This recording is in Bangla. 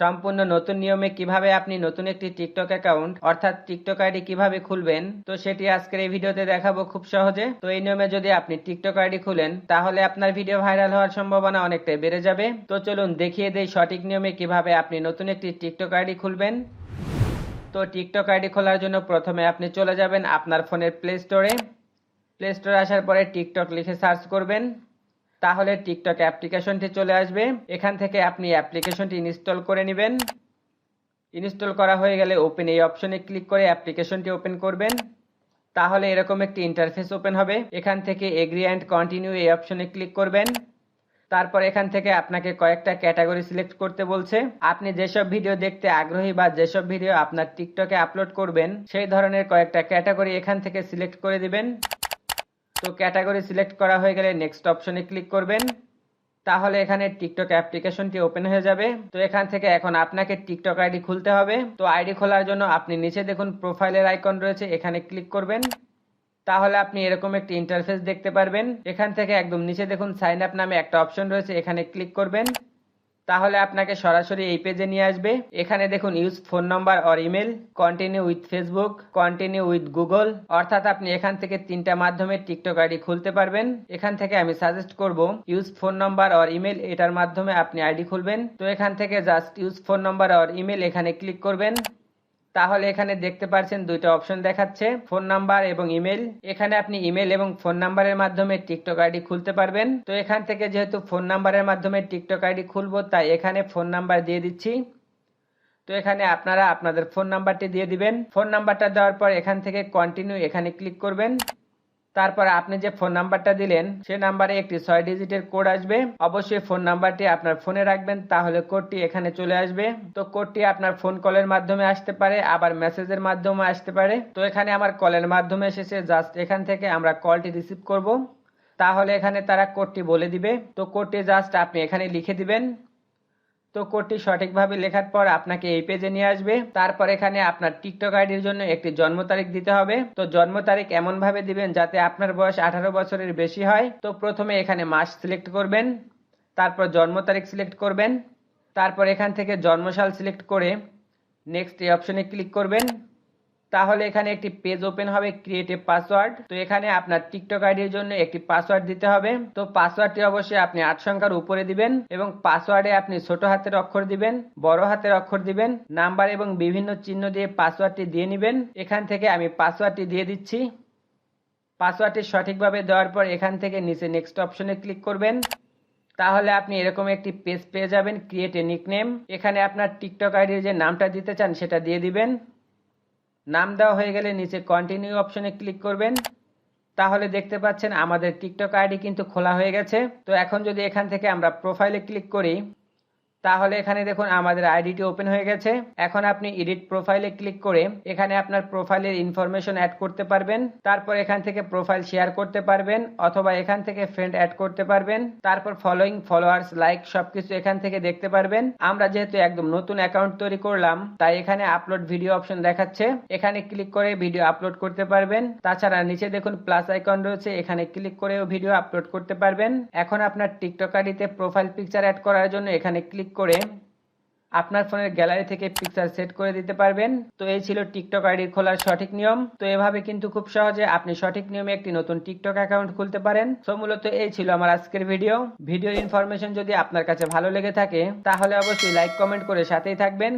সম্পূর্ণ নতুন নিয়মে কীভাবে আপনি নতুন একটি টিকটক অ্যাকাউন্ট, অর্থাৎ টিকটক আইডি কীভাবে খুলবেন? তো সেটি আজকের এই ভিডিওতে দেখাবো খুব সহজে। তো এই নিয়মে যদি আপনি টিকটক আইডি খুলেন, তাহলে আপনার ভিডিও ভাইরাল হওয়ার সম্ভাবনা অনেকটাই বেড়ে যাবে। তো চলুন দেখিয়ে দেই সঠিক নিয়মে কীভাবে আপনি নতুন একটি টিকটক আইডি খুলবেন। তো টিকটক আইডি খোলার জন্য প্রথমে আপনি চলে যাবেন আপনার ফোনের প্লে স্টোরে। প্লে স্টোরে আসার পরে টিকটক লিখে সার্চ করবেন। তাহলে টিকটক অ্যাপ্লিকেশনটি চলে আসবে। এখান থেকে আপনি অ্যাপ্লিকেশনটি ইনস্টল করে নেবেন। ইনস্টল করা হয়ে গেলে ওপেন এই অপশনে ক্লিক করে অ্যাপ্লিকেশনটি ওপেন করবেন। তাহলে এরকম একটি ইন্টারফেস ওপেন হবে। এখান থেকে এগ্রি অ্যান্ড কন্টিনিউ এই অপশনে ক্লিক করবেন। তারপর এখান থেকে আপনাকে কয়েকটা ক্যাটাগরি সিলেক্ট করতে বলছে। আপনি যেসব ভিডিও দেখতে আগ্রহী বা যেসব ভিডিও আপনার টিকটকে আপলোড করবেন, সেই ধরনের কয়েকটা ক্যাটাগরি এখান থেকে সিলেক্ট করে দিবেন। তো ক্যাটাগরি সিলেক্ট করা হয়ে গেলে নেক্সট অপশনে ক্লিক করবেন। তাহলে এখানে টিকটক অ্যাপ্লিকেশনটি ওপেন হয়ে যাবে। তো এখান থেকে এখন আপনাকে টিকটক আইডি খুলতে হবে। তো আইডি খোলার জন্য আপনি নিচে দেখুন প্রোফাইলের আইকন রয়েছে, এখানে ক্লিক করবেন। তাহলে আপনি এরকম একটি ইন্টারফেস দেখতে পারবেন। এখান থেকে একদম নিচে দেখুন সাইন আপ নামে একটা অপশন রয়েছে, এখানে ক্লিক করবেন। তাহলে আপনাকে সরাসরি এই পেজে নিয়ে আসবে। এখানে দেখুন use phone number or email continue with Facebook continue with Google অর্থাৎ আপনি এখান থেকে তিনটা মাধ্যমে টিকটক আইডি খুলতে পারবেন। এখান থেকে আমি সাজেস্ট করব use phone number or email এটার মাধ্যমে আপনি আইডি খুলবেন। তো এখান থেকে just use phone number or email এখানে ক্লিক করবেন। তাহলে এখানে দেখতে পারছেন দুইটা অপশন দেখাচ্ছে, ফোন নাম্বার এবং ইমেল। এখানে আপনি ইমেল এবং ফোন নাম্বারের মাধ্যমে টিকটক আইডি খুলতে পারবেন। তো এখান থেকে যেহেতু ফোন নাম্বারের মাধ্যমে টিকটক আইডি খুলবো, তাই এখানে ফোন নাম্বার দিয়ে দিচ্ছি। তো এখানে আপনারা আপনাদের ফোন নাম্বারটি দিয়ে দিবেন। ফোন নাম্বারটা দেওয়ার পর এখান থেকে কন্টিনিউ এখানে ক্লিক করবেন। তারপর আপনি যে ফোন নাম্বারটা দিলেন, সে নাম্বারে একটি ছয় ডিজিটের কোড আসবে। অবশ্যই ফোন নাম্বারটি আপনার ফোনে রাখবেন, তাহলে কোডটি এখানে চলে আসবে। তো কোডটি আপনার ফোন কলের মাধ্যমে আসতে পারে, আবার মেসেজের মাধ্যমে আসতে পারে। তো এখানে আমার কলের মাধ্যমে এসেছে, জাস্ট এখান থেকে আমরা কলটি রিসিভ করব। তাহলে এখানে তারা কোডটি বলে দিবে। তো কোডটি জাস্ট আপনি এখানে লিখে দিবেন। তো কোডটি সঠিকভাবে লেখার পর আপনাকে এই পেজে নিয়ে আসবে। তারপর এখানে আপনার টিকটক আইডির জন্য একটি জন্ম তারিখ দিতে হবে। তো জন্ম তারিখ এমন ভাবে দিবেন যাতে আপনার বয়স আঠারো বছরের বেশি হয়। তো প্রথমে এখানে মাস সিলেক্ট করবেন, তারপর জন্ম তারিখ সিলেক্ট করবেন, তারপর এখান থেকে জন্মসাল সিলেক্ট করে নেক্সট এই অপশনে ক্লিক করবেন। তাহলে এখানে একটি পেজ ওপেন হবে ক্রিয়েট এ পাসওয়ার্ড তো এখানে আপনার টিকটক আইডির জন্য একটি পাসওয়ার্ড দিতে হবে। তো পাসওয়ার্ডটি অবশ্যই আপনি আট সংখ্যার উপরে দিবেন এবং পাসওয়ার্ডে আপনি ছোট হাতের অক্ষর দিবেন, বড় হাতের অক্ষর দিবেন, নাম্বার এবং বিভিন্ন চিহ্ন দিয়ে পাসওয়ার্ডটি দিয়ে নেবেন। এখান থেকে আমি পাসওয়ার্ডটি দিয়ে দিচ্ছি। পাসওয়ার্ডটি সঠিকভাবে দেওয়ার পর এখান থেকে নিচে নেক্সট অপশনে ক্লিক করবেন। তাহলে আপনি এরকম একটি পেজ পেয়ে যাবেন ক্রিয়েট এ নিকনেম এখানে আপনার টিকটক আইডির যে নামটা দিতে চান সেটা দিয়ে দিবেন। নাম দেওয়া হয়ে গেলে নিচে কন্টিনিউ অপশনে ক্লিক করবেন। তাহলে দেখতে পাচ্ছেন আমাদের টিকটক আইডি কিন্তু খোলা হয়ে গেছে। তো এখন যদি এখান থেকে আমরা প্রোফাইলে ক্লিক করি তাহলে এখানে দেখুন আমাদের আইডিটি ওপেন হয়ে গেছে। এখন আপনি এডিট প্রোফাইলে ক্লিক করে এখানে আপনার প্রোফাইলের ইনফরমেশন অ্যাড করতে পারবেন। তারপর এখান থেকে প্রোফাইল শেয়ার করতে পারবেন অথবা এখান থেকে ফ্রেন্ড অ্যাড করতে পারবেন। তারপর ফলোয়িং ফলোয়ার্স লাইক সবকিছু এখান থেকে দেখতে পারবেন। আমরা যেহেতু একদম নতুন অ্যাকাউন্ট তৈরি করলাম, তাই এখানে আপলোড ভিডিও অপশন দেখাচ্ছে। এখানে ক্লিক করে ভিডিও আপলোড করতে পারবেন। তাছাড়া নিচে দেখুন প্লাস আইকন রয়েছে, এখানে ক্লিক করেও ভিডিও আপলোড করতে পারবেন। এখন আপনার টিকটক আইডিতে প্রোফাইল পিকচার অ্যাড করার জন্য এখানে ক্লিক করে আপনার ফোনের গ্যালারি থেকে পিকচার সেট করে দিতে পারবেন। তো এই ছিল টিকটক আইডি খোলার সঠিক নিয়ম। তো এভাবে কিন্তু খুব সহজে আপনি সঠিক নিয়মে একটি নতুন টিকটক অ্যাকাউন্ট খুলতে পারেন। তো মূলত এই ছিল আমার আজকের ভিডিও ভিডিও ইনফরমেশন যদি আপনার কাছে ভালো লেগে থাকে, তাহলে অবশ্যই লাইক কমেন্ট করে সাথেই থাকবেন।